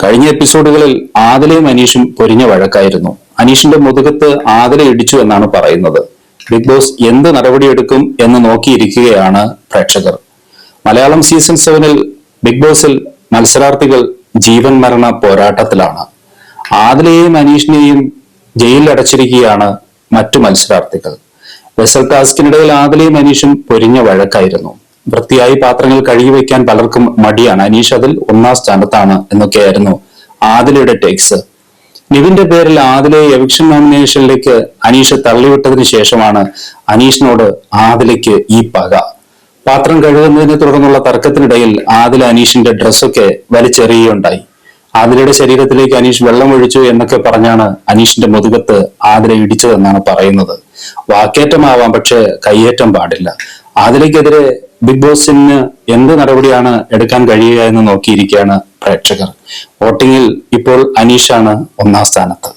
കഴിഞ്ഞ എപ്പിസോഡുകളിൽ ആദലയും അനീഷും പൊരിഞ്ഞ വഴക്കായിരുന്നു. അനീഷിന്റെ മുതുകത്ത് ആദല ഇടിച്ചു എന്നാണ് പറയുന്നത്. ബിഗ് ബോസ് എന്ത് നടപടിയെടുക്കും എന്ന് നോക്കിയിരിക്കുകയാണ് പ്രേക്ഷകർ. മലയാളം സീസൺ സെവനിൽ ബിഗ് ബോസിൽ മത്സരാർത്ഥികൾ ജീവൻ മരണ പോരാട്ടത്തിലാണ്. ആദിലയെയും അനീഷിനെയും ജയിലിൽ അടച്ചിരിക്കുകയാണ് മറ്റു മത്സരാർത്ഥികൾ. വെസൽ ടാസ്കിനിടയിൽ ആദിലയും അനീഷും പൊരിഞ്ഞ വഴക്കായിരുന്നു. വൃത്തിയായി പാത്രങ്ങൾ കഴുകി വയ്ക്കാൻ പലർക്കും മടിയാണ്. അനീഷ് അതിൽ ഒന്നാം സ്ഥാനത്താണ് എന്നൊക്കെയായിരുന്നു ആദിലയുടെ ടേക്സ് നിവിന്റെ പേരിൽ ആദിലെ എവിക്ഷൻ നോമിനേഷനിലേക്ക് അനീഷ് തള്ളിവിട്ടതിന് ശേഷമാണ് അനീഷിനോട് ആദിലയ്ക്ക് ഈ പക. പാത്രം കഴുകുന്നതിനെ തുടർന്നുള്ള തർക്കത്തിനിടയിൽ ആദില അനീഷിന്റെ ഡ്രസ്സൊക്കെ വലിച്ചെറിയുകയുണ്ടായി. ആദിലയുടെ ശരീരത്തിലേക്ക് അനീഷ് വെള്ളം ഒഴിച്ചു എന്നൊക്കെ പറഞ്ഞാണ് അനീഷിന്റെ മുതുകത്ത് ആദില ഇടിച്ചതെന്നാണ് പറയുന്നത്. വാക്കേറ്റമാവാം പക്ഷെ കയ്യേറ്റം പാടില്ല. ആദിലയ്ക്കെതിരെ ബിഗ് ബോസിന് എന്ത് നടപടിയാണ് എടുക്കാൻ കഴിയുക എന്ന് നോക്കിയിരിക്കുകയാണ് പ്രേക്ഷകർ. വോട്ടിങ്ങിൽ ഇപ്പോൾ അനീഷാണ് ഒന്നാം സ്ഥാനത്ത്.